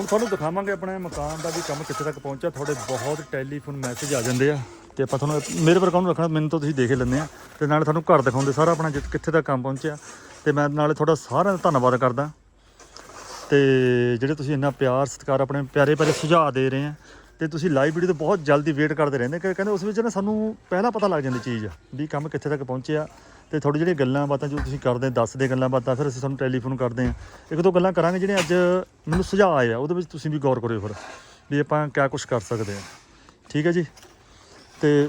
ਹੁਣ ਤੁਹਾਨੂੰ ਦਿਖਾਵਾਂਗੇ ਆਪਣੇ ਮਕਾਨ ਦਾ ਵੀ ਕੰਮ ਕਿੱਥੇ ਤੱਕ ਪਹੁੰਚਿਆ। ਤੁਹਾਡੇ ਬਹੁਤ ਟੈਲੀਫੋਨ ਮੈਸੇਜ ਆ ਜਾਂਦੇ ਆ ਤੇ ਆਪਾਂ ਤੁਹਾਨੂੰ ਮੇਰੇ ਪਰ ਕਾਹਨੂੰ ਰੱਖਣਾ, ਮੈਨੂੰ ਤਾਂ ਤੁਸੀਂ ਦੇਖ ਲੈਂਦੇ ਆ। ਤੇ ਨਾਲੇ ਤੁਹਾਨੂੰ ਘਰ ਦਿਖਾਉਂਦੇ ਸਾਰਾ ਆਪਣਾ ਜਿੱਥੇ- ਕਿੱਥੇ ਤੱਕ ਕੰਮ ਪਹੁੰਚਿਆ। ਤੇ ਮੈਂ ਨਾਲੇ ਤੁਹਾਡਾ ਸਾਰਿਆਂ ਦਾ ਧੰਨਵਾਦ ਕਰਦਾ। ਤੇ ਜਿਹੜੇ ਤੁਸੀਂ ਇੰਨਾ ਪਿਆਰ, ਸਤਿਕਾਰ ਆਪਣੇ ਪਿਆਰੇ ਪਿਆਰੇ ਸੁਝਾਅ ਦੇ ਰਹੇ ਆ, ਤੇ ਤੁਸੀਂ ਲਾਈਵ ਵੀਡੀਓ ਤੋਂ ਬਹੁਤ ਜਲਦੀ ਵੇਟ ਕਰਦੇ ਰਹਿੰਦੇ ਕਿ ਕਹਿੰਦੇ ਉਸ ਵਿੱਚ ਨਾ ਸਾਨੂੰ ਪਹਿਲਾਂ ਪਤਾ ਲੱਗ ਜਾਂਦੀ ਚੀਜ਼ ਵੀ ਕੰਮ ਕਿੱਥੇ ਤੱਕ ਪਹੁੰਚਿਆ। ਤੇ ਥੋੜੀ ਜਿਹੜੀਆਂ ਗੱਲਾਂ ਬਾਤਾਂ ਜੋ ਤੁਸੀਂ ਕਰਦੇ ਦੱਸਦੇ ਗੱਲਾਂ ਬਾਤਾਂ, ਫਿਰ ਅਸੀਂ ਤੁਹਾਨੂੰ ਟੈਲੀਫੋਨ ਕਰਦੇ ਆ ਇੱਕ ਦੋ ਗੱਲਾਂ ਕਰਾਂਗੇ ਜਿਹੜੇ ਅੱਜ ਮੈਨੂੰ ਸੁਝਾਅ ਆਏ ਆ, ਉਹਦੇ ਵਿੱਚ ਤੁਸੀਂ ਵੀ ਗੌਰ ਕਰਿਓ ਫਿਰ, ਵੀ ਆਪਾਂ ਕਿਆ ਕੁਝ ਕਰ ਸਕਦੇ ਆ ਠੀਕ ਹੈ ਜੀ? ਤੇ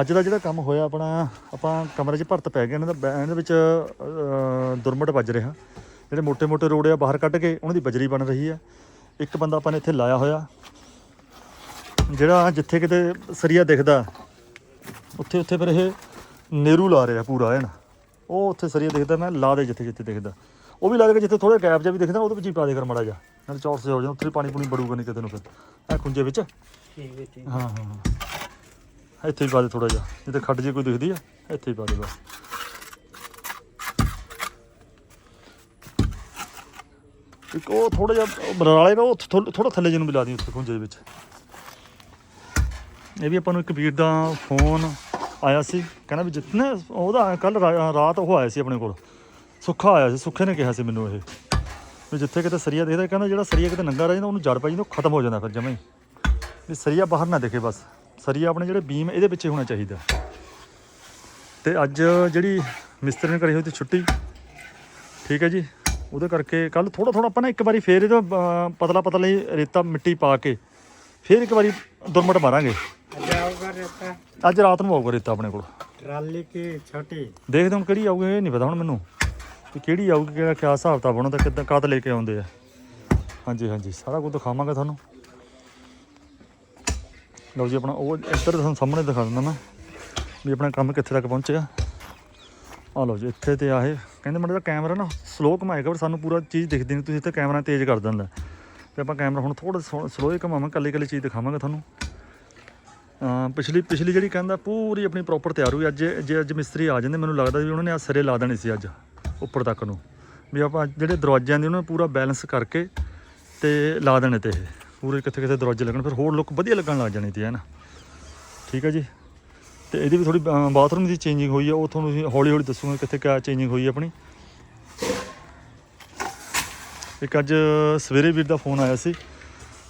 ਅੱਜ ਦਾ ਜਿਹੜਾ ਕੰਮ ਹੋਇਆ ਆਪਣਾ, ਆਪਾਂ ਕਮਰੇ 'ਚ ਭਰਤ ਪੈ ਗਿਆ ਇਹਨਾਂ ਦਾ ਇਹਨਾਂ ਦੇ ਵਿੱਚ ਦੁਰਮਟ ਵੱਜ ਰਿਹਾ। ਜਿਹੜੇ ਮੋٹے-ਮੋٹے ਰੋੜੇ ਆ ਬਾਹਰ ਕੱਢ ਕੇ, ਉਹਨਾਂ ਦੀ ਬਜਰੀ ਬਣ ਰਹੀ ਆ। ਇੱਕ ਬੰਦਾ ਆਪਾਂ ਨੇ ਇੱਥੇ ਲਾਇਆ ਹੋਇਆ। ਜਿਹੜਾ ਜਿੱਥੇ ਕਿਤੇ ਸਰੀਆ ਦਿਖਦਾ ਉੱਥੇ ਉੱਥੇ ਫਿਰ ਇਹ ਨੇਰੂ ਲਾ ਰਿਹਾ ਪੂਰਾ ਐਨ ਉਹ ਉੱਥੇ ਸਰੀਆ ਦਿਖਦਾ ਮੈਂ ਲਾ ਦੇ ਜਿੱਥੇ ਜਿੱਥੇ ਦਿਖਦਾ। ਉਹ ਵੀ ਲਾ ਦੇ ਜਿੱਥੇ ਥੋੜਾ ਗੈਪ ਜਿਹਾ ਵੀ ਦਿਖਦਾ ਉਹਦੇ ਵਿੱਚ ਹੀ ਪਾ ਦੇ ਕਰ ਮੜਾ ਜਾ ਨਾਲ ਚੌਰਸ ਜਿਹਾ ਹੋ ਜਾਂਦਾ ਉੱਥੇ ਪਾਣੀ ਪੂਣੀ ਬੜੂਗਾ ਨਹੀਂ ਕਿਤੇ ਨੂੰ ਫਿਰ। ਇਹ ਖੁੰਝੇ ਵਿੱਚ। ਠੀਕ ਹੈ ਠੀਕ ਹਾਂ। ਹਾਂ ਹਾਂ ਇੱਥੇ ਹੀ ਪਾ ਦੇ ਥੋੜਾ ਜਿਹਾ। ਜਿੱਥੇ ਖੱਡ ਜੇ ਕੋਈ ਦਿਖਦੀ ਆ ਇੱਥੇ ਹੀ ਪਾ ਦੇ ਬਸ। ਇੱਕ ਉਹ ਥੋੜਾ ਜਿਹਾ ਉਹ ਬਰਾਲੇ ਦਾ ਉਹ ਥੋੜਾ ਥੱਲੇ ਜਿਹਨੂੰ ਵੀ ਲਾ ਦੀ ਉੱਥੇ ਖੁੰਝੇ ਵਿੱਚ। ਇਹ ਵੀ ਆਪਾਂ ਨੂੰ ਇੱਕ ਵੀਰ ਦਾ ਫੋਨ ਆਇਆ ਸੀ, ਕਹਿੰਦਾ ਵੀ ਜਿਤਨੇ, ਉਹਦਾ ਕੱਲ ਰਾਤ ਉਹ ਆਇਆ ਸੀ ਆਪਣੇ ਕੋਲ। ਸੁੱਖਾ ਆਇਆ ਸੀ, ਸੁੱਖੇ ਨੇ ਕਿਹਾ ਸੀ ਮੈਨੂੰ ਇਹ, ਵੀ ਜਿੱਥੇ ਕਿਤੇ ਸਰੀਆ ਦੇਖਦਾ ਕਹਿੰਦਾ ਜਿਹੜਾ ਸਰੀਆ ਕਿਤੇ ਨੰਗਾ ਰਹਿ ਜਾਂਦਾ ਉਹਨੂੰ ਜੜ ਪੈ ਜਾਂਦਾ, ਉਹ ਖਤਮ ਹੋ ਜਾਂਦਾ ਫਿਰ ਜਮਾਂ ਹੀ। ਵੀ ਸਰੀਆ ਬਾਹਰ ਨਾ ਦਿਖੇ ਬਸ, ਸਰੀਆ ਆਪਣੇ ਜਿਹੜੇ ਬੀਮ, ਇਹਦੇ ਪਿੱਛੇ ਹੋਣਾ ਚਾਹੀਦਾ। ਤੇ ਅੱਜ ਜਿਹੜੀ ਮਿਸਤਰੀ ਨੇ ਕਰੀ ਹੋਈ ਤੇ ਛੁੱਟੀ, ਠੀਕ ਹੈ ਜੀ, ਉਹਦੇ ਕਰਕੇ ਕੱਲ ਥੋੜਾ ਥੋੜਾ ਆਪਾਂ ਨਾ ਇੱਕ ਵਾਰੀ ਫੇਰ ਇਹਦਾ ਪਤਲਾ ਪਤਲਾ ਹੀ ਰੇਤਾ ਮਿੱਟੀ ਪਾ ਕੇ, ਫੇਰ ਇੱਕ ਵਾਰੀ ਦੁਰਮਟ ਮਾਰਾਂਗੇ। जाओगा रहता ਅੱਜ ਰਾਤ ਨੂੰ ਆਊਗਾ ਰੇਤਾ ਆਪਣੇ ਕੋਲ ट्राली की छोटी ਦੇਖਦੇ ਹੁਣ ਕਿਹੜੀ ਆਊਗੀ ਇਹ ਨਹੀਂ ਪਤਾ ਹੁਣ ਮੈਨੂੰ ਕਿ ਕਿਹੜੀ ਆਊਗੀ ਕਿਹੜਾ ਕਿਆ ਹਿਸਾਬ ਤਾਂ ਬਣਦਾ ਕਿੱਦਾਂ ਕਦ ਲੈ ਕੇ ਆਉਂਦੇ ਆ ਹਾਂਜੀ ਹਾਂਜੀ ਸਾਰਾ ਕੁਝ ਦਿਖਾਵਾਂਗਾ ਤੁਹਾਨੂੰ ਲਓ ਜੀ ਆਪਣਾ ਉਹ ਇੱਧਰ ਤੁਹਾਨੂੰ ਸਾਹਮਣੇ ਦਿਖਾ ਦਿੰਦਾ ਮੈਂ ਵੀ ਆਪਣਾ ਕੰਮ ਕਿੱਥੇ ਤੱਕ ਪਹੁੰਚਿਆ ਆ ਲਓ ਜੀ ਇੱਥੇ ਤੇ ਆਏ ਕਹਿੰਦੇ ਮਾੜਾ ਜਿਹਾ ਕੈਮਰਾ ਨਾ ਸਲੋ ਘੁਮਾਏਗਾ ਪਰ ਸਾਨੂੰ ਪੂਰਾ ਚੀਜ਼ ਦਿਖਦੀ ਨਹੀਂ ਤੁਸੀਂ ਇੱਥੇ ਕੈਮਰਾ ਤੇਜ਼ ਕਰ ਦਿੰਦਾ ਤੇ ਆਪਾਂ ਕੈਮਰਾ ਹੁਣ ਥੋੜਾ ਸਲੋ ਹੀ ਘੁਮਾਵਾਂ ਕੱਲੀ ਕੱਲੀ ਚੀਜ਼ ਦਿਖਾਵਾਂਗੇ ਤੁਹਾਨੂੰ ਅਮ ਪਿਛਲੀ ਪਿਛਲੀ ਜਿਹੜੀ ਕਹਿੰਦਾ ਪੂਰੀ ਆਪਣੀ ਪ੍ਰੋਪਰ ਤਿਆਰ ਹੋਈ। ਅੱਜ ਜੇ ਅੱਜ ਮਿਸਤਰੀ ਆ ਜਾਂਦੇ, ਮੈਨੂੰ ਲੱਗਦਾ ਵੀ ਉਹਨਾਂ ਨੇ ਆ ਸਿਰੇ ਲਾ ਦੇਣੇ ਸੀ ਅੱਜ, ਉੱਪਰ ਤੱਕ ਨੂੰ। ਵੀ ਆਪਾਂ ਜਿਹੜੇ ਦਰਵਾਜ਼ਿਆਂ ਦੀ ਉਹਨਾਂ ਨੂੰ ਪੂਰਾ ਬੈਲੈਂਸ ਕਰਕੇ ਤੇ ਲਾ ਦੇਣੇ ਤੇ ਇਹ। ਪੂਰੇ ਕਿੱਥੇ ਕਿੱਥੇ ਦਰਵਾਜ਼ੇ ਲੱਗਣ, ਫਿਰ ਹੋਰ ਲੁੱਕ ਵਧੀਆ ਲੱਗਣ ਲੱਗ ਜਾਣੀ ਤੇ ਹੈ ਨਾ ਠੀਕ ਹੈ ਜੀ? ਤੇ ਇਹਦੀ ਵੀ ਥੋੜੀ ਬਾਥਰੂਮ ਦੀ ਚੇਂਜਿੰਗ ਹੋਈ ਆ, ਉਹ ਤੁਹਾਨੂੰ ਹੌਲੀ ਹੌਲੀ ਦੱਸੂਗਾ ਕਿੱਥੇ ਕਿਆ ਚੇਂਜਿੰਗ ਹੋਈ ਹੈ ਆਪਣੀ। ਇੱਕ ਅੱਜ ਸਵੇਰੇ ਵੀਰ ਦਾ ਫੋਨ ਆਇਆ ਸੀ।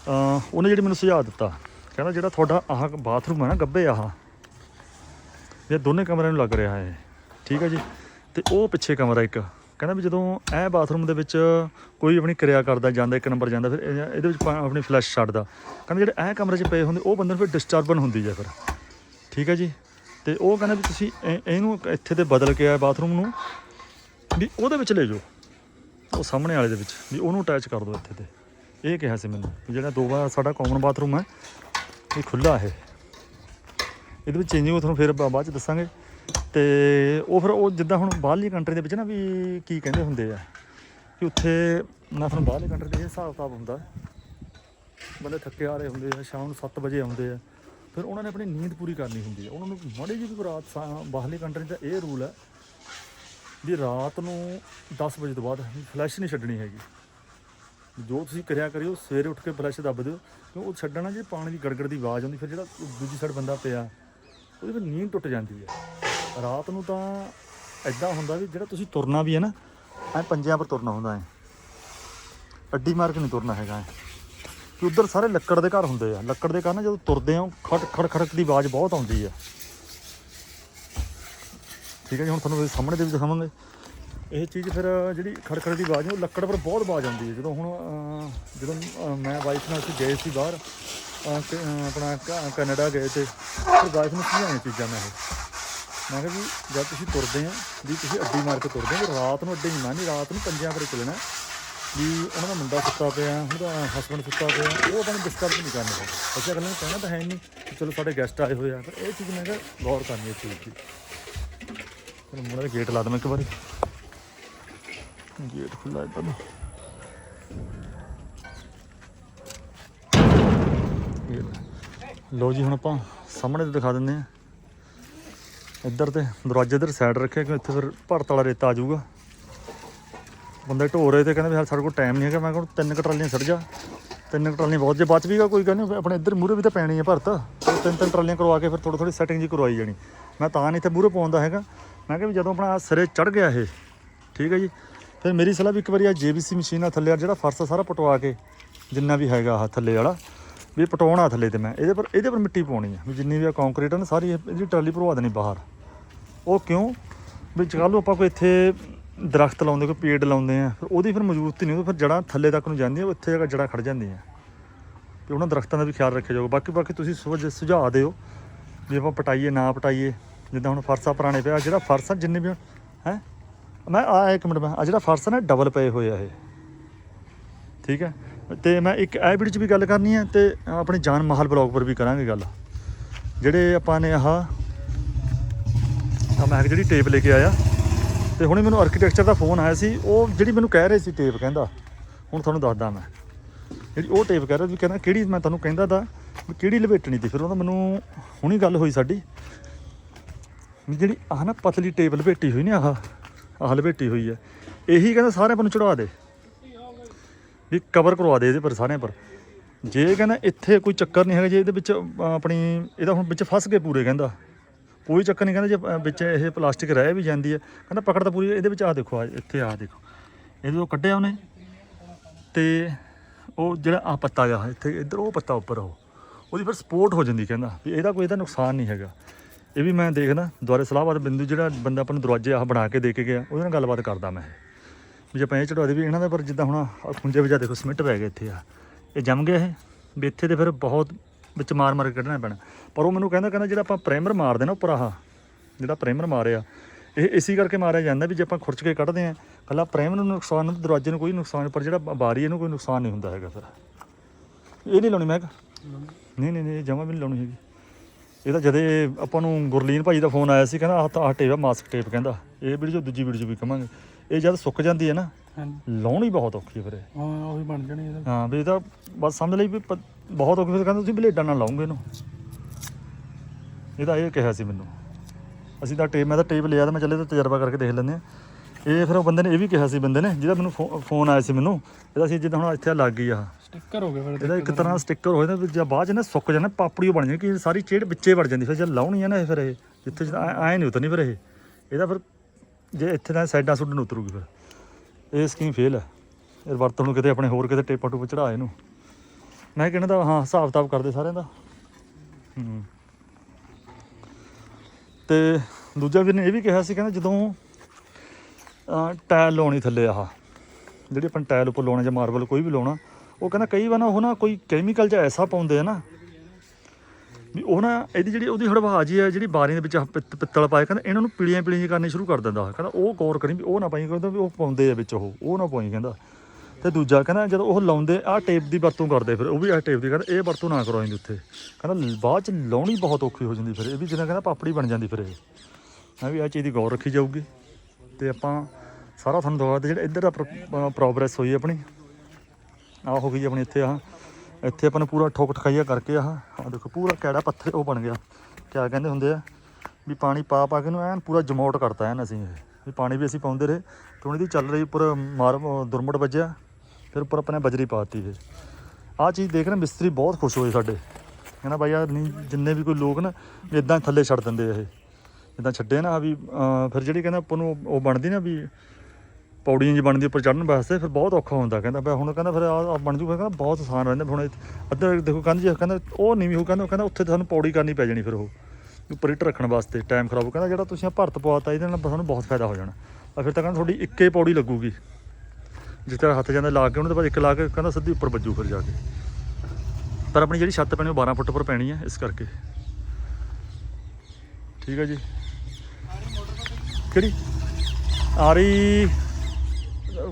ਉਹਨੇ ਜਿਹੜੀ ਮੈਨੂੰ ਸੁਝਾਅ ਦਿੱਤਾ। ਕਹਿੰਦਾ ਜਿਹੜਾ ਤੁਹਾਡਾ ਆਹ ਬਾਥਰੂਮ ਹੈ ਨਾ, ਗੱਬੇ ਆਹ। ਇਹ ਦੋਨੇ ਕਮਰਿਆਂ ਨੂੰ ਲੱਗ ਰਿਹਾ ਹੈ ਠੀਕ ਹੈ ਜੀ? ਤੇ ਉਹ ਪਿੱਛੇ ਕਮਰਾ ਇੱਕ। ਕਹਿੰਦਾ ਵੀ ਜਦੋਂ ਇਹ ਬਾਥਰੂਮ ਦੇ ਵਿੱਚ ਕੋਈ ਆਪਣੀ ਕਿਰਿਆ ਕਰਦਾ, ਜਾਂਦਾ, ਇੱਕ ਨੰਬਰ ਜਾਂਦਾ, ਫਿਰ ਇਹਦੇ ਵਿੱਚ ਆਪਣੀ ਫਲੈਸ਼ ਛੱਡਦਾ। ਕਹਿੰਦਾ ਜਿਹੜੇ ਇਹ ਕਮਰੇ 'ਚ ਪਏ ਹੁੰਦੇ, ਉਹ ਬੰਦੇ ਨੂੰ ਫਿਰ ਡਿਸਟਰਬਨ ਹੁੰਦੀ ਹੈ ਫਿਰ। ਠੀਕ ਹੈ ਜੀ? ਤੇ ਉਹ ਕਹਿੰਦਾ ਵੀ ਤੁਸੀਂ ਇਹ- ਇਹਨੂੰ ਇੱਥੇ ਤੇ ਬਦਲ ਕੇ ਆ ਬਾਥਰੂਮ ਨੂੰ, ਵੀ ਉਹਦੇ ਵਿੱਚ ਲੈ ਜਾਓ। ਉਹ ਸਾਹਮਣੇ ਵਾਲੇ ਦੇ ਵਿੱਚ, ਵੀ ਉਹਨੂੰ ਅਟੈਚ ਕਰ ਦਿਓ ਇੱਥੇ ਤੇ। ਇਹ ਕਿਹਾ ਸੀ ਮੈਨੂੰ, ਵੀ ਜਿਹੜਾ ਦੋ ਵਾਰ ਸਾਡਾ ਕਾਮਨ ਬਾਥਰੂਮ ਹੈ ਇਹ ਖੁੱਲਾ ਹੈ ਇਹਦੇ ਵਿੱਚ ਚੇਂਜਿੰਗ ਤੁਹਾਨੂੰ ਫਿਰ ਬਾਅਦ ਚ ਦੱਸਾਂਗੇ। ਤੇ ਉਹ ਫਿਰ ਉਹ ਜਿੱਦਾਂ ਹੁਣ ਬਾਹਰਲੀ ਕੰਟਰੀ ਦੇ ਵਿੱਚ ਨਾ ਵੀ ਕੀ ਕਹਿੰਦੇ ਹੁੰਦੇ ਆ, ਕਿ ਉੱਥੇ ਨਾ ਤੁਹਾਨੂੰ ਬਾਹਰਲੀ ਕੰਟਰੀ ਦੇ ਇਹ ਹਿਸਾਬ ਕਿਤਾਬ ਹੁੰਦਾ। ਬੰਦੇ ਥੱਕੇ ਆ ਰਹੇ ਹੁੰਦੇ ਆ, ਸ਼ਾਮ ਨੂੰ 7 ਵਜੇ ਆਉਂਦੇ ਆ। ਫਿਰ ਉਹਨਾਂ ਨੇ ਆਪਣੀ ਨੀਂਦ ਪੂਰੀ ਕਰਨੀ ਹੁੰਦੀ ਹੈ ਉਹਨਾਂ ਨੂੰ ਮਾੜੀ ਜਿਹੀ ਵੀ ਰਾਤ ਬਾਹਰਲੀ ਕੰਟਰੀ ਦਾ ਇਹ ਰੂਲ ਹੈ ਵੀ ਰਾਤ ਨੂੰ 10 ਵਜੇ ਤੋਂ ਬਾਅਦ ਫਲੈਸ਼ ਨਹੀਂ ਛੱਡਣੀ ਹੈਗੀ। ਜੋ ਤੁਸੀਂ ਕਰਿਆ ਕਰਿਓ, ਸਵੇਰੇ ਉੱਠ ਕੇ ਫਲੈਸ਼ ਦੱਬ ਦਿਓ, ਕਿਉਂ ਉਹ ਛੱਡਣਾ ਜੇ ਪਾਣੀ ਦੀ ਗੜਗੜ ਦੀ ਆਵਾਜ਼ ਆਉਂਦੀ, ਫਿਰ ਜਿਹੜਾ ਦੂਜੀ ਸਾਈਡ ਬੰਦਾ ਪਿਆ, ਉਹਦੀ ਫਿਰ ਨੀਂਦ ਟੁੱਟ ਜਾਂਦੀ ਹੈ। ਰਾਤ ਨੂੰ ਤਾਂ ਐਦਾਂ ਹੁੰਦਾ ਵੀ ਜਿਹੜਾ ਤੁਸੀਂ ਤੁਰਨਾ ਵੀ ਹੈ ਨਾ, ਐ ਪੰਜਿਆਂ ਪਰ ਤੁਰਨਾ ਹੁੰਦਾ ਐ। ਅੱਡੀ ਮਾਰ ਕੇ ਨਹੀਂ ਤੁਰਨਾ ਹੈਗਾ ਐ। ਕਿ ਉਧਰ ਸਾਰੇ ਲੱਕੜ ਦੇ ਘਰ ਹੁੰਦੇ ਆ। ਲੱਕੜ ਦੇ ਘਰ ਨਾ ਜਦੋਂ ਤੁਰਦੇ ਆ ਖੜ ਖੜ ਖੜਕ ਦੀ ਆਵਾਜ਼ ਬਹੁਤ ਆਉਂਦੀ ਆ ਠੀਕ ਹੈ ਜੀ, ਹੁਣ ਤੁਹਾਨੂੰ ਸਾਹਮਣੇ ਦੇ ਵੀ ਦਿਖਾਵਾਂਗੇ। ਇਹ ਚੀਜ਼ ਫਿਰ ਜਿਹੜੀ ਖੜਖੜ ਦੀ ਆਵਾਜ਼ ਉਹ ਲੱਕੜ ਪਰ ਬਹੁਤ ਆਵਾਜ਼ ਆਉਂਦੀ ਹੈ। ਜਦੋਂ ਹੁਣ ਜਦੋਂ ਮੈਂ ਵਾਈਫ ਨਾਲ ਅਸੀਂ ਗਏ ਸੀ ਬਾਹਰ ਆਪਣਾ ਕ- ਕੈਨੇਡਾ ਗਏ ਤੇ ਫਿਰ ਵਾਈਫ ਨੂੰ ਸਮਝਾਉਣੀਆਂ ਚੀਜ਼ਾਂ ਮੈਂ ਇਹ? ਮੈਂ ਕਿਹਾ ਵੀ ਜਦ ਤੁਸੀਂ ਤੁਰਦੇ ਆ, ਵੀ ਤੁਸੀਂ ਅੱਡੀ ਮਾਰ ਕੇ ਤੁਰਦੇ ਹੋ, ਰਾਤ ਨੂੰ ਅੱਡੀ ਨਹੀਂ ਮਾਰਨੀ, ਰਾਤ ਨੂੰ ਪੰਜਿਆਂ ਪਰ ਚੱਲਣਾ ਵੀ ਉਹਨਾਂ ਦਾ ਮੁੰਡਾ ਸੁੱਤਾ ਪਿਆ, ਉਹਦਾ ਹਸਬੰਡ ਸੁੱਤਾ ਪਿਆ, ਉਹ ਆਪਾਂ ਨੂੰ ਡਿਸਟਰਬ ਨਹੀਂ ਕਰਨਾ ਚਾਹੀਦਾ ਅੱਛਾ ਅਗਲੇ ਨੂੰ ਕਹਿਣਾ ਤਾਂ ਹੈ ਨਹੀਂ ਚਲੋ ਸਾਡੇ ਗੈਸਟ ਆਏ ਹੋਏ ਆ, ਪਰ ਇਹ ਚੀਜ਼ ਮੈਂ ਕਿਹਾ ਗੌਰ ਕਰਨੀ ਹੈ ਚੀਜ਼ ਦੀ। ਚਲੋ ਮੁੰਡਾ ਦਾ ਗੇਟ ਲਾ ਦਵਾਂ ਇੱਕ ਵਾਰੀ। ਗੇਟ ਖੁੱਲਾ ਇੱਧਰ ਨੂੰ ਇਹ ਲਓ ਜੀ, ਹੁਣ ਆਪਾਂ ਸਾਹਮਣੇ ਤੋਂ ਦਿਖਾ ਦਿੰਦੇ ਆ ਇੱਧਰ ਤੇ ਦਰਵਾਜ਼ੇ ਇੱਧਰ ਸਾਈਡ ਰੱਖਿਆ ਕਿ ਇੱਥੇ ਫਿਰ ਭਰਤ ਵਾਲਾ ਰੇਤਾ ਆ ਜਾਊਗਾ। ਬੰਦੇ ਢੋ ਰਹੇ ਤੇ ਕਹਿੰਦੇ ਵੀ ਯਾਰ ਸਾਡੇ ਕੋਲ ਟਾਈਮ ਨਹੀਂ ਹੈਗਾ, ਮੈਂ ਕਿਹਾ ਤਿੰਨ ਕੁ ਟਰਾਲੀਆਂ ਸੜ ਜਾ। ਤਿੰਨ ਕੁ ਟਰਾਲੀਆਂ ਬਹੁਤ ਜੇ ਬਚ ਵੀ ਗਾ ਕੋਈ ਗੱਲ ਨਹੀਂ ਆਪਣੇ ਇੱਧਰ ਮੂਰੇ ਵੀ ਤਾਂ ਪੈਣੀ ਹੈ ਭਰਤ। ਉਹ ਤਿੰਨ ਤਿੰਨ ਟਰਾਲੀਆਂ ਕਰਵਾ ਕੇ ਫਿਰ ਥੋੜੀ ਥੋੜੀ ਸੈਟਿੰਗ ਜੀ ਕਰਵਾਈ ਜਾਣੀ। ਮੈਂ ਤਾਂ ਨਹੀਂ ਇੱਥੇ ਮੂਰੇ ਪਾਉਂਦਾ ਹੈਗਾ। ਮੈਂ ਕਿਹਾ ਵੀ ਜਦੋਂ ਆਪਣਾ ਸਿਰੇ ਚੜ ਗਿਆ ਇਹ, ਠੀਕ ਹੈ ਜੀ। ਫਿਰ ਮੇਰੀ ਸਲਾਹ ਵੀ ਇੱਕ ਵਾਰੀ ਆ ਜੀਬੀਸੀ ਮਸ਼ੀਨ ਆ ਥੱਲੇ ਆ ਜਿਹੜਾ ਫਰਸ਼ ਸਾਰਾ ਪਟਵਾ ਕੇ ਜਿੰਨਾ ਵੀ ਹੈਗਾ ਆਹ ਥੱਲੇ ਵਾਲਾ, ਵੀ ਪਟਾਉਣਾ ਥੱਲੇ ਤੇ ਮੈਂ। ਇਹਦੇ ਪਰ ਇਹਦੇ ਪਰ ਮਿੱਟੀ ਪਾਉਣੀ ਆ, ਵੀ ਜਿੰਨੀ ਵੀ ਆ ਕੰਕਰੀਟ ਆ ਨਾ ਸਾਰੀ ਇਹਦੀ ਟਰਾਲੀ ਭਰਵਾ ਦੇਣੀ ਬਾਹਰ। ਉਹ ਕਿਉਂ? ਵੀ ਕੱਲ੍ਹ ਨੂੰ ਆਪਾਂ ਕੋਈ ਇੱਥੇ ਦਰਖਤ ਲਾਉਂਦੇ, ਕੋਈ ਪੇੜ ਲਾਉਂਦੇ ਆ, ਫਿਰ ਉਹਦੀ ਫਿਰ ਮਜ਼ਬੂਤੀ ਨਹੀਂ ਹੁੰਦੀ, ਫਿਰ ਜੜਾਂ ਥੱਲੇ ਤੱਕ ਨੂੰ ਜਾਂਦੀਆਂ ਉਹ ਇੱਥੇ ਜਗ੍ਹਾ ਜੜਾਂ ਖੜ ਜਾਂਦੀਆਂ। ਤੇ ਉਹਨਾਂ ਦਰਖਤਾਂ ਦਾ ਵੀ ਖਿਆਲ ਰੱਖਿਆ ਜਾਊਗਾ। ਬਾਕੀ ਬਾਕੀ ਤੁਸੀਂ ਸੁਝਾਅ ਦਿਓ, ਵੀ ਆਪਾਂ ਪਟਾਈਏ, ਨਾ ਪਟਾਈਏ। ਜਿੱਦਾਂ ਹੁਣ ਫਰਸ਼ਾ ਪੁਰਾਣੇ ਪਿਆ, ਜਿਹੜਾ ਫਰਸ਼ ਆ, ਜਿੰਨੇ ਵੀ ਹੈ? ਮੈਂ ਆ ਇੱਕ ਮਿੰਟ, ਮੈਂ ਆ ਜਿਹੜਾ ਫਰਸ਼ ਆ ਨਾ ਡਬਲ ਪਏ ਹੋਏ ਆ ਇਹ। ਠੀਕ ਹੈ? ਤੇ ਮੈਂ ਇੱਕ ਇਹ ਵੀਡੀਓ 'ਚ ਵੀ ਗੱਲ ਕਰਨੀ ਹੈ ਤੇ ਆਪਣੇ ਜਾਨ ਮਹਲ ਬਲੌਗ ਪਰ ਵੀ ਕਰਾਂਗੇ ਗੱਲ। ਜਿਹੜੇ ਆਪਾਂ ਨੇ ਆਹ ਆ ਮੈਂ ਜਿਹੜੀ ਟੇਪ ਲੈ ਕੇ ਆਇਆ। ਤੇ ਹੁਣੇ ਮੈਨੂੰ ਆਰਕੀਟੈਕਚਰ ਦਾ ਫੋਨ ਆਇਆ ਸੀ, ਉਹ ਜਿਹੜੀ ਮੈਨੂੰ ਕਹਿ ਰਹੇ ਸੀ ਟੇਪ ਕਹਿੰਦਾ, ਹੁਣ ਤੁਹਾਨੂੰ ਦੱਸਦਾ ਮੈਂ। ਜਿਹੜੀ ਉਹ ਟੇਪ ਕਹਿ ਰਿਹਾ ਸੀ ਕਹਿੰਦਾ ਕਿਹੜੀ ਮੈਂ ਤੁਹਾਨੂੰ ਕਹਿੰਦਾ ਤਾਂ ਕਿਹੜੀ ਲਪੇਟਣੀ ਤੀ ਫਿਰ ਉਹਦਾ ਮੈਨੂੰ ਹੁਣੀ ਗੱਲ ਹੋਈ ਸਾਡੀ। ਜਿਹੜੀ ਆਹ ਨਾ ਪਤਲੀ ਟੇਪ ਲਪੇਟੀ ਹੋਈ ਨੇ ਆਹ ਆਹ ਲਪੇਟੀ ਹੋਈ ਹੈ। ਇਹੀ ਕਹਿੰਦਾ ਸਾਰੇ ਆਪਾਂ ਨੂੰ ਚੜਵਾ ਦੇ। ਵੀ ਕਵਰ ਕਰਵਾ ਦੇ ਇਹਦੇ ਪਰ, ਸਾਰਿਆਂ ਪਰ। ਜੇ ਕਹਿੰਦਾ ਇੱਥੇ ਕੋਈ ਚੱਕਰ ਨਹੀਂ ਹੈਗਾ, ਜੇ ਇਹਦੇ ਵਿੱਚ ਆਪਣੀ, ਇਹਦਾ ਹੁਣ ਵਿੱਚ ਫਸ ਗਏ ਪੂਰੇ ਕਹਿੰਦਾ। ਕੋਈ ਚੱਕਰ ਨਹੀਂ ਕਹਿੰਦਾ ਜੇ ਵਿੱਚ ਇਹ ਪਲਾਸਟਿਕ ਰਹਿ ਵੀ ਜਾਂਦੀ ਹੈ। ਕਹਿੰਦਾ ਪਕੜ ਤਾਂ ਪੂਰੀ, ਇਹਦੇ ਵਿੱਚ ਆ ਦੇਖੋ ਆ ਇੱਥੇ ਆ ਦੇਖੋ। ਇਹਦੇ ਤੋਂ ਕੱਢਿਆ ਉਹਨੇ। ਤੇ ਉਹ ਜਿਹੜਾ ਆ ਪੱਤਾ ਗਿਆ ਇੱਥੇ ਇੱਧਰ ਉਹ ਪੱਤਾ ਉੱਪਰ ਉਹ। ਉਹਦੀ ਫਿਰ ਸਪੋਰਟ ਹੋ ਜਾਂਦੀ ਕਹਿੰਦਾ। ਵੀ ਇਹਦਾ ਕੋਈ ਇਹਦਾ ਨੁਕਸਾਨ ਨਹੀਂ ਹੈਗਾ। ਇਹ ਵੀ ਮੈਂ ਦੇਖਦਾ ਦੁਆਰੇ ਸਲਾਹਬਾਦ ਬਿੰਦੂ ਜਿਹੜਾ ਬੰਦਾ ਆਪਾਂ ਨੂੰ ਦਰਵਾਜ਼ੇ ਆਹ ਬਣਾ ਕੇ ਦੇ ਕੇ ਗਿਆ ਉਹਦੇ ਨਾਲ ਗੱਲਬਾਤ ਕਰਦਾ ਮੈਂ। ਵੀ ਜੇ ਆਪਾਂ ਇਹ ਚੜਵਾ ਦੇ ਵੀ ਇਹਨਾਂ ਦਾ ਪਰ ਜਿੱਦਾਂ ਹੁਣ ਖੁੰਝੇ ਵਿੱਚ ਦੇਖੋ ਸਿਮਿੰਟ ਪੈ ਗਿਆ ਇੱਥੇ ਆ। ਇਹ ਜੰਮ ਗਿਆ ਇਹ ਵੀ ਇੱਥੇ ਤੇ ਫਿਰ ਬਹੁਤ ਵਿੱਚ ਮਾਰ ਮਾਰ ਕੱਢਣਾ ਪੈਣਾ। ਪਰ ਉਹ ਮੈਨੂੰ ਕਹਿੰਦਾ ਕਹਿੰਦਾ ਜਿਹੜਾ ਆਪਾਂ ਪ੍ਰਾਈਮਰ ਮਾਰਦੇ ਨਾ ਉੱਪਰ ਆਹ ਜਿਹੜਾ ਪ੍ਰਾਈਮਰ ਮਾਰਿਆ ਇਹ ਇਸੇ ਕਰਕੇ ਮਾਰਿਆ ਜਾਂਦਾ ਵੀ ਜੇ ਆਪਾਂ ਖੁਰਚ ਕੇ ਕੱਢਦੇ ਆ ਕੱਲਾ ਪ੍ਰਾਈਮਰ ਨੂੰ ਨੁਕਸਾਨ ਨਹੀਂ ਦਰਵਾਜ਼ੇ ਨੂੰ ਕੋਈ ਨੁਕਸਾਨ ਪਰ ਜਿਹੜਾ ਬਾਰੀ ਇਹਨੂੰ ਕੋਈ ਨੁਕਸਾਨ ਨਹੀਂ ਹੁੰਦਾ ਹੈਗਾ ਫਿਰ। ਇਹ ਨਹੀਂ ਲਾਉਣੀ ਮੈਂ ਨਹੀਂ ਨਹੀਂ ਨਹੀਂ ਜਮਾ ਵੀ ਨਹੀਂ ਲਾਉਣੀ ਹੈਗੀ। ਇਹ ਤਾਂ ਜਦੇ ਆਪਾਂ ਨੂੰ ਗੁਰਲੀਨ ਭਾਈ ਦਾ ਫੋਨ ਆਇਆ ਸੀ ਕਹਿੰਦਾ ਆਹ ਤਾਂ ਆਹ ਟੇਪ ਆ ਮਾਸਕ ਟੇਪ ਕਹਿੰਦਾ। ਇਹ ਵੀਡੀਓ ਦੂਜੀ ਵੀਡੀਓ ਵੀ ਕਵਾਂਗੇ। ਇਹ ਜਦ ਸੁੱਕ ਜਾਂਦੀ ਹੈ ਨਾ ਹਾਂਜੀ। ਲਾਉਣੀ ਬਹੁਤ ਔਖੀ ਹੈ ਫਿਰ ਇਹ। ਹਾਂ ਉਹੀ ਬਣ ਜਾਣੀ ਇਹਦਾ। ਹਾਂ ਵੀ ਇਹ ਤਾਂ ਬਸ ਸਮਝ ਲਈ ਵੀ ਪ- ਬਹੁਤ ਔਖੀ ਫਿਰ ਕਹਿੰਦਾ ਤੁਸੀਂ ਬਲੇਡਾਂ ਨਾਲ ਲਾਉਂਗੇ ਇਹਨੂੰ। ਇਹਦਾ ਇਹ ਕਿਹਾ ਸੀ ਮੈਨੂੰ। ਅਸੀਂ ਤਾਂ ਟੇਪ ਮੈਂ ਤਾਂ ਟੇਪ ਲਿਆ ਤਾਂ ਮੈਂ ਚੱਲੇ ਤਾਂ ਤਜਰਬਾ ਕਰਕੇ ਦੇਖ ਲੈਂਦੇ ਆ ਇਹ ਫਿਰ ਉਹ ਬੰਦੇ ਨੇ ਇਹ ਵੀ ਕਿਹਾ ਸੀ ਬੰਦੇ ਨੇ ਜਿਹਦਾ ਮੈਨੂੰ ਫੋ- ਫੋਨ ਆਇਆ ਸੀ ਮੈਨੂੰ। ਇਹਦਾ ਸੀ ਜਿੱਦਾਂ ਹੁਣ ਇੱਥੇ ਲੱਗ ਗਈ ਆ। ਸਟicker ਹੋ ਗਿਆ ਫਿਰ ਇਹਦਾ ਇੱਕ ਤਰ੍ਹਾਂ ਦਾ ਸਟicker ਨਾ ਵੀ ਜੇ ਬਾਅਦ ਚ ਨਾ ਸੁੱਕ ਜਾਣਾ ਪਾਪੜੀ ਓ ਬਣ ਜਾਣੀ ਕਿ ਸਾਰੀ ਚੇੜ ਵਿੱਚੇ ਵੜ ਜਾਂਦੀ ਫਿਰ ਜੇ ਲਾਉਣੀ ਆ ਨਾ ਇਹ ਫਿਰ ਇਹ ਜਿੱਥੇ ਐ ਨਹੀਂ ਉਤਰਨੀ ਫਿਰ ਇਹ। ਇਹਦਾ ਫਿਰ ਜੇ ਇੱਥੇ ਦਾ ਸਾਈਡਾਂ ਸੁੱਡਣ ਉਤਰੂਗੀ ਫਿਰ। ਇਹ ਸਕੀਮ ਫੇਲ ਹੈ। ਇਹ ਵਰਤੋਂ ਨੂੰ ਕਿਤੇ ਆਪਣੇ ਹੋਰ ਕਿਤੇ ਟੇਪਾ ਟੂਪ ਚੜਾ ਇਹਨੂੰ। ਮੈਂ ਕਹਿੰਦਾ ਤਾਂ ਹਾਂ ਹਿਸਾਬ ਕਿਤਾਬ ਕਰਦੇ ਸਾਰਿਆਂ ਦਾ। ਹੂੰ। ਤੇ ਦੂਜਾ ਵੀਰ ਨੇ ਇਹ ਵੀ ਕਿਹਾ ਸੀ ਕਹਿੰਦਾ ਜਦੋਂ ਟਾਇਲ ਲਾਉਣੀ ਥੱਲੇ ਆਹ ਜਿਹੜੀ ਆਪਾਂ ਟਾਇਲ ਉੱਪਰ ਲਾਉਣਾ ਜਾਂ ਮਾਰਬਲ ਕੋਈ ਵੀ ਲਾਉਣਾ ਉਹ ਕਹਿੰਦਾ ਕਈ ਵਾਰ ਨਾ ਉਹ ਨਾ ਕੋਈ ਕੈਮੀਕਲ ਜਿਹਾ ਐਸਾ ਪਾਉਂਦੇ ਆ ਨਾ ਵੀ ਉਹ ਨਾ ਇਹਦੀ ਜਿਹੜੀ ਉਹਦੀ ਹੜਵਾ ਜੀ ਹੈ ਜਿਹੜੀ ਬਾਰੀ ਦੇ ਵਿੱਚ ਆਹ ਪਿੱਤਲ ਪਾਏ, ਕਹਿੰਦਾ ਇਹਨਾਂ ਨੂੰ ਪੀਲੀਆਂ ਪੀਲੀਆਂ ਕਰਨੀ ਸ਼ੁਰੂ ਕਰ ਦਿੰਦਾ ਕਹਿੰਦਾ ਉਹ ਗੌਰ ਕਰੀ ਵੀ ਉਹ ਨਾ ਪਾਈ, ਕਹਿੰਦਾ ਵੀ ਉਹ ਪਾਉਂਦੇ ਆ ਵਿੱਚ ਉਹ ਉਹ ਨਾ ਪਾਈ, ਕਹਿੰਦਾ। ਤੇ ਦੂਜਾ ਕਹਿੰਦਾ ਜਦੋਂ ਉਹ ਲਾਉਂਦੇ, ਆਹ ਟੇਪ ਦੀ ਵਰਤੋਂ ਕਰਦੇ ਫਿਰ, ਉਹ ਵੀ ਆਹ ਟੇਪ ਦੀ ਕਹਿੰਦਾ, ਇਹ ਵਰਤੋਂ ਨਾ ਕਰੋ ਇਹਦੇ ਉੱਤੇ ਕਹਿੰਦਾ ਬਾਅਦ ਚ ਲਾਉਣੀ ਬਹੁਤ ਔਖੀ ਹੋ ਜਾਂਦੀ ਫਿਰ, ਇਹ ਵੀ ਜਿਵੇਂ ਕਹਿੰਦਾ ਪਾਪੜੀ ਬਣ ਜਾਂਦੀ ਫਿਰ ਇਹ। ਮੈਂ ਵੀ ਆਹ ਚੀਜ਼ ਦੀ ਗੌਰ ਰੱਖੀ ਜਾਊਗੀ। ਤੇ ਆਪਾਂ ਸਾਰਾ ਤੁਹਾਨੂੰ ਦਵਾ ਦੇ ਜਿਹੜਾ ਇੱਧਰ ਦਾ ਪ੍ਰੋਗਰੈਸ ਹੋਈ ਆਪਣੀ। ਆਹ ਹੋ ਗਈ ਆਪਣੀ ਇੱਥੇ ਆਹ। ਇੱਥੇ ਆਪਾਂ ਨੇ ਪੂਰਾ ਠੋਕ ਠਕਾਈਆ ਕਰਕੇ ਆਹ। ਆਹ ਦੇਖੋ, ਪੂਰਾ ਕੈੜਾ ਪੱਥਰ ਉਹ ਬਣ ਗਿਆ। ਕਿਆ ਕਹਿੰਦੇ ਹੁੰਦੇ ਆ? ਵੀ ਪਾਣੀ ਪਾ ਪਾ ਕੇ ਨੂੰ ਐਨ ਪੂਰਾ ਜਮੋਟ ਕਰਤਾ ਐਨ ਅਸੀਂ ਇਹ। ਵੀ ਪਾਣੀ ਵੀ ਅਸੀਂ ਪਾਉਂਦੇ ਰਹੇ। ਤੇ ਹੁਣ ਇਹਦੀ ਚੱਲ ਰਹੀ ਉੱਪਰ ਮਾਰ ਉਹ ਦੁਰਮਟ ਵੱਜਿਆ। ਫਿਰ ਉੱਪਰ ਆਪਾਂ ਨੇ ਬਜਰੀ ਪਾਤੀ ਫਿਰ ਆਹ ਚੀਜ਼ ਦੇਖ ਨਾ ਮਿਸਤਰੀ ਬਹੁਤ ਖੁਸ਼ ਹੋਏ ਸਾਡੇ। ਕਹਿੰਦਾ ਬਾਈ ਆ ਨਹੀਂ, ਜਿੰਨੇ ਵੀ ਕੋਈ ਲੋਕ ਨਾ ਵੀ ਇਦਾਂ ਥੱਲੇ ਛੱਡ ਦਿੰਦੇ ਇਹ। ਇਦਾਂ ਛੱਡੇ ਨਾ ਵੀ ਫਿਰ ਜਿਹੜੀ ਕਹਿੰਦਾ ਆਪਾਂ ਨੂੰ ਉਹ ਬਣਦੀ ਨਾ ਵੀ ਪੌੜੀਆਂ ਜੀ ਬਣਦੀ ਉੱਪਰ ਚੜਨ ਵਾਸਤੇ, ਫਿਰ ਬਹੁਤ ਔਖਾ ਹੁੰਦਾ, ਕਹਿੰਦਾ ਪਿਆ, ਹੁਣ ਕਹਿੰਦਾ ਫਿਰ ਆ ਬਣ ਜੂਗਾ, ਕਹਿੰਦਾ ਬਹੁਤ ਆਸਾਨ ਰਹਿੰਦਾ ਹੁਣ ਅੱਧਰ ਦੇਖੋ, ਕਹਿੰਦਾ ਜੀ ਕਹਿੰਦਾ ਉਹ ਨਹੀਂ ਵੀ ਉਹ, ਕਹਿੰਦਾ ਕਹਿੰਦਾ ਉੱਥੇ ਤੁਹਾਨੂੰ ਪੌੜੀ ਕਰਨੀ ਪੈ ਜਾਣੀ ਫਿਰ ਉਹ, ਉੱਪਰ ਇੱਟ ਰੱਖਣ ਵਾਸਤੇ ਟਾਈਮ ਖਰਾਬ ਕਹਿੰਦਾ ਜਿਹੜਾ ਤੁਸੀਂ ਭਰਤ ਪਵਾਤਾ ਇਹਦੇ ਨਾਲ ਤੁਹਾਨੂੰ ਬਹੁਤ ਫਾਇਦਾ ਹੋ ਜਾਣਾ ਆ ਫਿਰ ਤਾਂ ਕਹਿੰਦਾ ਤੁਹਾਡੀ ਇੱਕੇ ਪੌੜੀ ਲੱਗੂਗੀ, ਜਿਸ ਤਰ੍ਹਾਂ ਹੱਥ ਜਾਂਦਾ ਲਾ ਕੇ, ਉਹਨੂੰ ਤੋਂ ਬਾਅਦ ਇੱਕ ਲਾ ਕੇ, ਕਹਿੰਦਾ ਸਿੱਧੀ ਉੱਪਰ ਵੱਜੂ ਫਿਰ ਜਾ ਕੇ, ਪਰ ਆਪਣੀ ਜਿਹੜੀ ਛੱਤ ਪੈਣੀ ਉਹ 12 ਫੁੱਟ ਉੱਪਰ ਪੈਣੀ ਹੈ ਇਸ ਕਰਕੇ, ਠੀਕ ਹੈ ਜੀ, ਕਿਹੜੀ? ਆ ਰਹੀ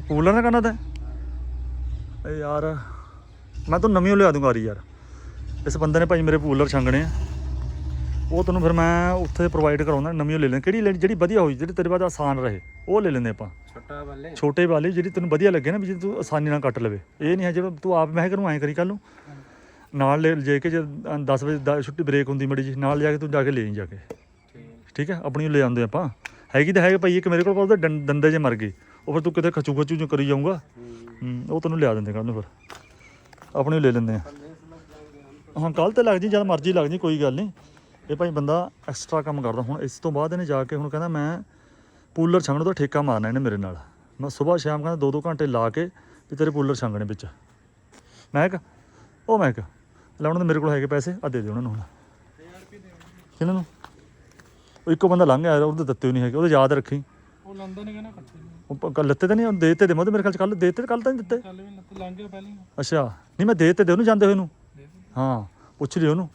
ਕੂਲਰ ਨਾ ਕਰਨਾ ਤਾਂ? ਏ ਯਾਰ ਮੈਂ ਤਾਂ ਨਵੀਂ ਲਿਆ ਦੂੰਗਾ ਯਾਰ। ਇਸ ਬੰਦੇ ਨੇ ਭਾਈ ਮੇਰੇ ਕੂਲਰ ਛੰਗਣੇ ਆ। ਉਹ ਤੈਨੂੰ ਫਿਰ ਮੈਂ ਉੱਥੇ ਪ੍ਰੋਵਾਈਡ ਕਰਾਉਂਦਾ ਨਵੀਂ ਲੈ ਲੈਣੀ ਕਿਹੜੀ ਲੈਣੀ ਜਿਹੜੀ ਵਧੀਆ ਹੋਈ ਜਿਹੜੀ ਤੇਰੇ ਬਾਅਦ ਆਸਾਨ ਰਹੇ ਉਹ ਲੈ ਲੈਂਦੇ ਆਪਾਂ। ਛੋਟਾ ਵਾਲੇ? ਛੋਟੇ ਵਾਲੀ ਜਿਹੜੀ ਤੈਨੂੰ ਵਧੀਆ ਲੱਗੇ ਨਾ ਵੀ ਜੇ ਤੂੰ ਆਸਾਨੀ ਨਾਲ ਕੱਟ ਲਵੇ। ਇਹ ਨਹੀਂ ਹੈ ਜਿਹੜਾ ਤੂੰ ਆਪ ਮੈਂ ਕਰੂੰ ਐਂ ਕਰੀ ਕੱਲ ਨੂੰ। ਨਾਲ ਲੈ ਜੇ ਕੇ ਜੇ 10 ਵਜੇ ਛੁੱਟੀ ਬ੍ਰੇਕ ਹੁੰਦੀ ਮੜੀ ਜੀ ਨਾਲ ਜਾ ਕੇ ਤੂੰ ਜਾ ਕੇ ਲੈ ਜਾ ਕੇ। ਠੀਕ। ਹੈ ਆਪਣੀ ਲੈ ਆਉਂਦੇ ਆਪਾਂ। ਹੈਗੀ ਤਾਂ ਹੈਗੇ ਭਾਈ ਇੱਕ ਮੇਰੇ ਕੋਲ ਉਹਦੇ ਦੰਦੇ ਜੇ ਮਰ ਗਏ। ਉਹ ਫਿਰ ਤੂੰ ਕਿਤੇ ਖਚੂ ਖਚੂ ਜੋ ਕਰੀ ਜਾਊਗਾ। ਹੂੰ, ਉਹ ਤੈਨੂੰ ਲਿਆ ਦਿੰਦੇ ਕੱਲ ਨੂੰ ਫਿਰ। ਆਪਣੀ ਲੈ ਲੈਂਦੇ ਆ। ਹਾਂ ਕੱਲ ਤੇ ਲੱਗ ਜੀ ਜਦ ਮਰਜ਼ੀ ਲੱਗ ਜੀ ਕੋਈ ਗੱਲ ਨਹੀਂ। ਇਹ ਭਾਈ ਬੰਦਾ ਐਕਸਟਰਾ ਕੰਮ ਕਰਦਾ। ਹੁਣ ਇਸ ਤੋਂ ਬਾਅਦ ਇਹਨੇ ਜਾ ਕੇ ਹੁਣ ਕਹਿੰਦਾ ਮੈਂ ਪੂਲਰ ਛੰਗਣ ਦਾ ਠੇਕਾ ਮਾਰਨਾ ਇਹਨੇ ਮੇਰੇ ਨਾਲ। ਮੈਂ ਸਵੇਰ ਸ਼ਾਮ ਕਹਿੰਦਾ ਦੋ ਦੋ ਘੰਟੇ ਲਾ ਕੇ ਵੀ ਤੇਰੇ ਪੂਲਰ ਛੰਗਣੇ ਵਿੱਚ। ਮੈਂ ਕਿਹਾ ਉਹ ਮੈਂ ਕਿਹਾ ਲੈ ਉਹਨਾਂ ਦੇ ਮੇਰੇ ਕੋਲ ਹੈਗੇ ਪੈਸੇ ਆ ਦੇ ਦੇ ਉਹਨਾਂ ਨੂੰ ਹੁਣ। ਕਿਹਨਾਂ ਨੂੰ? ਉਹ ਇੱਕੋ ਬੰਦਾ ਲੰਘ ਆਇਆ ਉਹਦੇ ਦਿੱਤੇ ਹੋਏ ਨਹੀਂ ਹੈਗੇ ਉਹਦੇ ਯਾਦ ਰੱਖੀ। ਉਹ ਲੰਦਨ ਨੇ ਕਹਿੰਦਾ ਕੱਟੇ ਉਹ ਪ- ਕੱਲ੍ਹ ਲੱਤੇ ਤਾਂ ਨਹੀਂ ਦੇ ਤੇ ਦੇ ਉਹਦੇ ਮੇਰੇ ਖਿਆਲ ਚ ਕੱਲ ਦੇ ਤੇ ਕੱਲ ਤਾਂ ਨਹੀਂ ਦਿੱਤੇ। ਚੱਲ ਵੀ ਲੱਤ ਲੰਘ ਗਿਆ ਪਹਿਲਾਂ ਹੀ ਅੱਛਾ ਨਹੀਂ ਮੈਂ ਦੇ ਤੇ ਦੇ ਉਹਨੂੰ ਜਾਂਦੇ ਹੋਏ ਨੂੰ? ਦੇ। ਹਾਂ ਪੁੱਛ ਲਿਓ ਉਹਨੂੰ।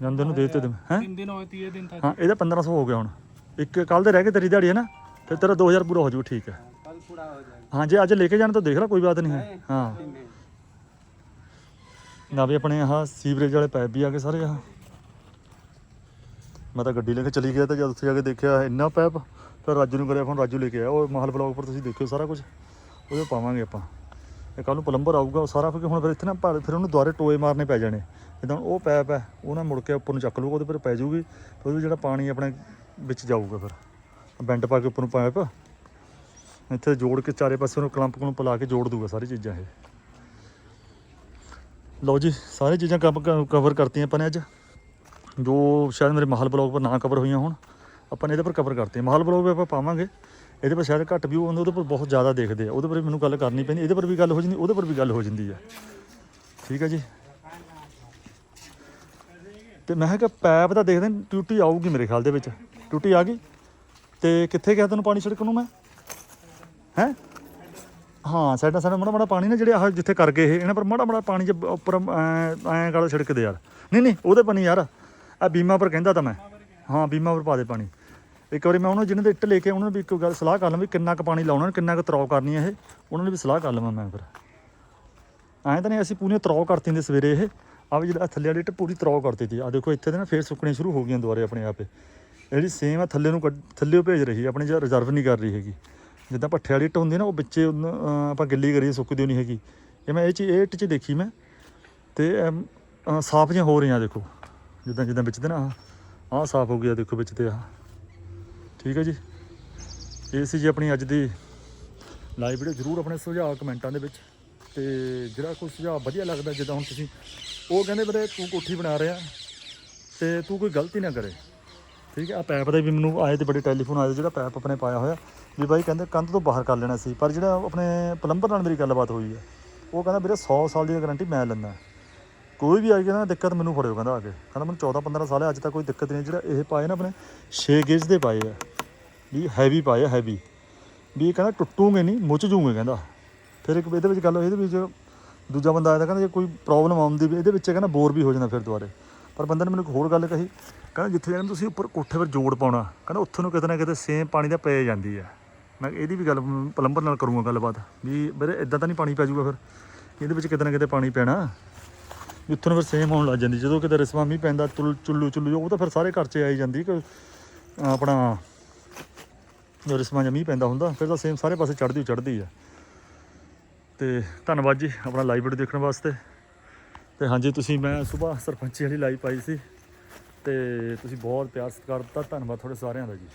ਜਾਂਦੇ ਨੂੰ ਦੇ ਤੇ ਦੇ ਹੈ? ਤਿੰਨ ਦਿਨ ਹੋਏ ਤੀਏ ਦਿਨ ਤੱਕ। ਹਾਂ ਇਹਦਾ 1500 ਹੋ ਗਿਆ ਹੁਣ। ਇੱਕ ਕੱਲ ਦੇ ਰਹਿ ਗਏ ਤੇਰੀ ਦਿਹਾੜੀ ਹੈ ਨਾ ਫਿਰ ਤੇਰਾ 2000 ਪੂਰਾ ਹੋ ਜਾਊ ਠੀਕ ਹੈ। ਕੱਲ ਪੂਰਾ ਹੋ ਜਾਏਗਾ। ਹਾਂ ਜੇ ਅੱਜ ਲੈ ਕੇ ਜਾਣ ਤਾਂ ਦੇਖ ਲੈ ਕੋਈ ਬਾਤ ਨਹੀਂ ਹੈ। ਹਾਂ। ਨਾ ਵੀ ਆਪਣੇ ਆਹ ਸੀਵਰੇਜ ਵਾਲੇ ਪਾਈਪ ਵੀ ਆ ਗਏ ਸਾਰੇ ਆਹ। ਮੈਂ ਤਾਂ ਗੱਡੀ ਲੈ ਕੇ ਚਲੀ ਗਿਆ ਤਾਂ ਜਦ ਉੱਥੇ ਜਾ ਕੇ ਦੇਖਿਆ ਇੰਨਾ ਪੈਪ ਫਿਰ ਰਾਜੂ ਨੂੰ ਕਰਿਆ ਫੋਨ ਰਾਜੂ ਲੈ ਕੇ ਆਇਆ। ਉਹ ਮਾਹਲ ਬਲੌਗ ਪਰ ਤੁਸੀਂ ਦੇਖਿਓ ਸਾਰਾ ਕੁਝ ਉਹਦੇ ਪਾਵਾਂਗੇ ਆਪਾਂ। ਇਹ ਕੱਲ ਨੂੰ ਪਲੰਬਰ ਆਊਗਾ, ਉਹ ਸਾਰਾ ਫਿਰ ਹੁਣ ਫਿਰ ਇੱਥੇ ਨਾ ਭਾ- ਫਿਰ ਉਹਨੂੰ ਦੁਆਰੇ ਟੋਏ ਮਾਰਨੇ ਪੈ ਜਾਣੇ। ਜਿੱਦਾਂ ਉਹ ਪੈਪ ਹੈ, ਉਹ ਨਾ ਮੁੜ ਕੇ ਉੱਪਰ ਨੂੰ ਚੱਕ ਲੂਗਾ ਉਹਦੇ ਪਰ ਪੈ ਜਾਊਗੀ। ਫਿਰ ਉਹਦੇ ਜਿਹੜਾ ਪਾਣੀ ਆਪਣੇ ਵਿੱਚ ਜਾਊਗਾ ਫਿਰ। ਬੈਂਡ ਪਾ ਕੇ ਉੱਪਰ ਨੂੰ ਪਾਈਪ ਇੱਥੇ ਜੋੜ ਕੇ ਚਾਰੇ ਪਾਸੇ ਉਹਨੂੰ ਕਲੰਪ ਨੂੰ ਪਲਾ ਕੇ ਜੋੜ ਦੂਗਾ ਸਾਰੀ ਚੀਜ਼ਾਂ ਇਹ। ਲਓ ਜੀ ਸਾਰੀ ਚੀਜ਼ਾਂ ਕਵਰ ਕਰਤੀਆਂ ਆਪਾਂ ਨੇ ਅੱਜ। ਜੋ ਸ਼ਾਇਦ ਮੇਰੇ ਮਹਲ ਬਲੌਗ ਪਰ ਨਾ ਕਵਰ ਹੋਈਆਂ ਹੋਣ ਆਪਾਂ ਨੇ ਇਹਦੇ ਪਰ ਕਵਰ ਕਰਤੀਆਂ ਮਹਲ ਬਲੌਗ ਵੀ ਆਪਾਂ ਪਾਵਾਂਗੇ ਇਹਦੇ ਪਰ ਸ਼ਾਇਦ ਘੱਟ ਵਿਊ ਆਉਂਦੇ ਉਹਦੇ ਪਰ ਬਹੁਤ ਜ਼ਿਆਦਾ ਦੇਖਦੇ ਆ। ਉਹਦੇ ਪਰ ਮੈਨੂੰ ਗੱਲ ਕਰਨੀ ਪੈਂਦੀ ਇਹਦੇ ਪਰ ਵੀ ਗੱਲ ਹੋ ਜਾਂਦੀ ਉਹਦੇ ਪਰ ਵੀ ਗੱਲ ਹੋ ਜਾਂਦੀ ਹੈ ਠੀਕ ਹੈ ਜੀ? ਤੇ ਮੈਂ ਕਿਹਾ ਪੈਪ ਤਾਂ ਦੇਖਦੇ ਹਾਂ, ਟੂਟੀ ਆਊਗੀ ਮੇਰੇ ਖਿਆਲ ਦੇ ਵਿੱਚ। ਟੂਟੀ ਆ ਗਈ? ਤੇ ਕਿੱਥੇ ਗਿਆ ਤੈਨੂੰ ਪਾਣੀ ਛਿੜਕਣ ਨੂੰ ਮੈਂ? ਹੈ? ਹਾਂ ਸਾਡਾ ਸਾਡਾ ਮਾੜਾ ਮਾੜਾ ਪਾਣੀ ਨਾ ਜਿਹੜੇ ਆਹ ਜਿੱਥੇ ਕਰ ਗਏ ਇਹ ਇਹਨਾਂ ਪਰ ਮਾੜਾ ਮਾੜਾ ਪਾਣੀ ਜੇ ਉੱਪਰ ਐਂ ਐ ਛਿੜਕਦੇ ਯਾਰ ਨਹੀਂ ਨਹੀਂ ਉਹਦੇ ਪਰ ਨਹੀਂ ਯਾਰ। ਆ ਬੀਮਾ ਪਰ ਕਹਿੰਦਾ ਤਾਂ ਮੈਂ। ਹਾਂ ਬੀਮਾ ਪਰ ਪਾ ਦੇ ਪਾਣੀ। ਇੱਕ ਵਾਰੀ ਮੈਂ ਉਹਨਾਂ ਜਿਹਨਾਂ ਦੇ ਇੱਟ ਲੈ ਕੇ ਉਹਨਾਂ ਨੂੰ ਵੀ ਇੱਕ ਗੱਲ ਸਲਾਹ ਕਰ ਲਵਾਂ ਵੀ ਕਿੰਨਾ ਕੁ ਪਾਣੀ ਲਾਉਣਾ ਕਿੰਨਾ ਕੁ ਤਰੋ ਕਰਨੀ ਹੈ ਇਹ। ਉਹਨਾਂ ਨੇ ਵੀ ਸਲਾਹ ਕਰ ਲਵਾਂ ਮੈਂ ਫਿਰ। ਐਂ ਤਾਂ ਨਹੀਂ ਅਸੀਂ ਪੂਰੀਆਂ ਤਰੋ ਕਰਤੀ ਹੁੰਦੇ ਸਵੇਰੇ ਇਹ। ਆ ਵੀ ਜਿਹੜਾ ਥੱਲੇ ਵਾਲੀ ਇੱਟ ਪੂਰੀ ਤਰੋ ਕਰਤੀ ਤੀ। ਆ ਦੇਖੋ ਇੱਥੇ ਦੇ ਨਾ ਫੇਰ ਸੁੱਕਣੇ ਸ਼ੁਰੂ ਹੋ ਗਈਆਂ ਦੁਬਾਰੇ ਆਪਣੇ ਆਪੇ। ਜਿਹੜੀ ਸੇਮ ਆ ਥੱਲੇ ਨੂੰ ਕੱਢ- ਥੱਲੇ ਭੇਜ ਰਹੀ ਹੈ, ਆਪਣੇ ਜਿਹੜਾ ਰਿਜ਼ਰਵ ਨਹੀਂ ਕਰ ਰਹੀ ਹੈਗੀ। ਜਿੱਦਾਂ ਭੱਠੇ ਵਾਲੀ ਇੱਟ ਹੁੰਦੀ ਨਾ ਉਹ ਵਿੱਚੇ ਆਪਾਂ ਗਿੱਲੀ ਕਰੀਏ ਸੁੱਕਦੀ ਨਹੀਂ ਹੈਗੀ। ਇਹ ਮੈਂ ਇਹ ਚੀਜ਼ ਇਹ ਇੱਟ ਚ ਦੇਖੀ ਮੈਂ। ਤੇ ਸਾਫ਼ ਜਿਹੀਆਂ ਹੋ ਰਹੀਆਂ ਦੇਖੋ। ਜਿੱਦਾਂ ਜਿੱਦਾਂ ਵਿੱਚ ਤੇ ਨਾ ਆਹ ਸਾਫ਼ ਹੋ ਗਿਆ, ਦੇਖੋ ਵਿੱਚ ਤੇ ਆਹ। ਠੀਕ ਹੈ ਜੀ? ਇਹ ਸੀ ਜੀ ਆਪਣੀ ਅੱਜ ਦੀ ਲਾਈਵ ਵੀਡੀਓ ਜਰੂਰ ਆਪਣੇ ਸੁਝਾਅ ਕਮੈਂਟਾਂ ਦੇ ਵਿੱਚ ਤੇ ਜਿਹੜਾ ਕੋਈ ਸੁਝਾਅ ਵਧੀਆ ਲੱਗਦਾ, ਜਿੱਦਾਂ ਹੁਣ ਤੁਸੀਂ, ਉਹ ਕਹਿੰਦੇ ਵੀਰੇ ਤੂੰ ਕੋਠੀ ਬਣਾ ਰਿਹਾ ਤੇ ਤੂੰ ਕੋਈ ਗਲਤੀ ਨਾ ਕਰੇ। ਠੀਕ ਹੈ? ਆ ਪੈਪ ਦੇ ਵੀ ਮੈਨੂੰ ਆਏ ਤੇ ਬੜੇ ਟੈਲੀਫੋਨ ਆਏ, ਜਿਹੜਾ ਪੈਪ ਆਪਣੇ ਪਾਇਆ ਹੋਇਆ, ਵੀ ਬਾਈ ਕਹਿੰਦੇ ਕੰਧ ਤੋਂ ਬਾਹਰ ਕਰ ਲੈਣਾ ਸੀ, ਪਰ ਜਿਹੜਾ ਆਪਣੇ ਪਲੰਬਰ ਨਾਲ ਮੇਰੀ ਗੱਲਬਾਤ ਹੋਈ ਹੈ, ਉਹ ਕਹਿੰਦਾ ਵੀਰੇ 100 ਸਾਲ ਦੀ ਗਾਰੰਟੀ ਮੈਂ ਲੈਂਦਾ। ਕੋਈ ਵੀ ਆ ਗਿਆ ਨਾ ਦਿੱਕਤ ਮੈਨੂੰ ਫੜਿਓ ਕਹਿੰਦਾ ਆ ਕੇ। ਕਹਿੰਦਾ ਮੈਨੂੰ 14 15 ਸਾਲ ਹੈ, ਅੱਜ ਤੱਕ ਕੋਈ ਦਿੱਕਤ ਨਹੀਂ ਜਿਹੜਾ ਇਹ ਪਾਏ ਨਾ ਆਪਣੇ 6 ਗੇਜ ਦੇ ਪਾਏ ਆ। ਵੀ ਹੈਵੀ ਪਾਏ ਆ ਹੈਵੀ ਵੀ ਇਹ ਕਹਿੰਦਾ ਟੁੱਟੂਗੇ ਨਹੀਂ ਮੁੱਚ ਜੂਗੇ ਕਹਿੰਦਾ। ਫਿਰ ਇੱਕ ਇਹਦੇ ਵਿੱਚ ਗੱਲ ਹੋਈ, ਇਹਦੇ ਵਿੱਚ ਦੂਜਾ ਬੰਦਾ ਆਇਆ ਤਾਂ ਕਹਿੰਦਾ ਜੇ ਕੋਈ ਪ੍ਰੋਬਲਮ ਆਉਂਦੀ ਵੀ, ਇਹਦੇ ਵਿੱਚ ਕਹਿੰਦਾ ਬੋਰ ਵੀ ਹੋ ਜਾਂਦਾ ਫਿਰ ਦੁਬਾਰੇ। ਪਰ ਬੰਦੇ ਨੇ ਮੈਨੂੰ ਇੱਕ ਹੋਰ ਗੱਲ ਕਹੀ, ਕਹਿੰਦਾ ਜਿੱਥੇ ਜਾਣਾ ਤੁਸੀਂ ਉੱਪਰ ਕੋਠੇ 'ਤੇ ਜੋੜ ਪਾਉਣਾ, ਕਹਿੰਦਾ ਉੱਥੋਂ ਨੂੰ ਕਿਤੇ ਨਾ ਕਿਤੇ ਸੇਮ ਪਾਣੀ ਦਾ ਪੈ ਜਾਂਦੀ ਹੈ। ਮੈਂ ਇਹਦੀ ਵੀ ਗੱਲ ਪਲੰਬਰ ਨਾਲ ਕਰੂੰਗਾ ਗੱਲਬਾਤ, ਵੀ ਵੀਰੇ ਇਦਾਂ ਤਾਂ ਨਹੀਂ ਪਾਣੀ ਪੈ ਜਾਊਗਾ ਫਿਰ। ਇਹਦੇ ਵਿੱਚ ਕਿਤੇ ਨਾ ਕਿਤੇ ਪਾਣੀ ਪੈਣਾ। ਵੀ ਉੱਥੋਂ ਫਿਰ ਸੇਮ ਹੋਣ ਲੱਗ ਜਾਂਦੀ। ਜਦੋਂ ਕਿਤੇ ਰਸਵਾ ਮੀਂਹ ਪੈਂਦਾ ਚੁੱਲ ਚੁੱਲੂ ਚੁੱਲੂ ਉਹ ਤਾਂ ਫਿਰ ਸਾਰੇ ਘਰ 'ਚ ਆਈ ਜਾਂਦੀ ਕਿ ਆਪਣਾ ਜੋ ਰਸਮਾਂ ਮੀਂਹ ਪੈਂਦਾ ਹੁੰਦਾ, ਫਿਰ ਤਾਂ ਸੇਮ ਸਾਰੇ ਪਾਸੇ ਚੜਦੀ ਚੜਦੀ ਆ। ਤੇ ਧੰਨਵਾਦ ਜੀ ਆਪਣਾ ਲਾਈਵ ਵੀਡੀਓ ਦੇਖਣ ਵਾਸਤੇ। ਤੇ ਹਾਂਜੀ, ਤੁਸੀਂ ਮੈਂ ਸਵੇਰ ਸਰਪੰਚੀ ਵਾਲੀ ਲਾਈਵ ਪਾਈ ਸੀ। ਤੇ ਤੁਸੀਂ ਬਹੁਤ ਪਿਆਰ ਸਤਿਕਾਰ ਦਿੱਤਾ। ਧੰਨਵਾਦ ਤੁਹਾਡੇ ਸਾਰਿਆਂ ਦਾ ਜੀ।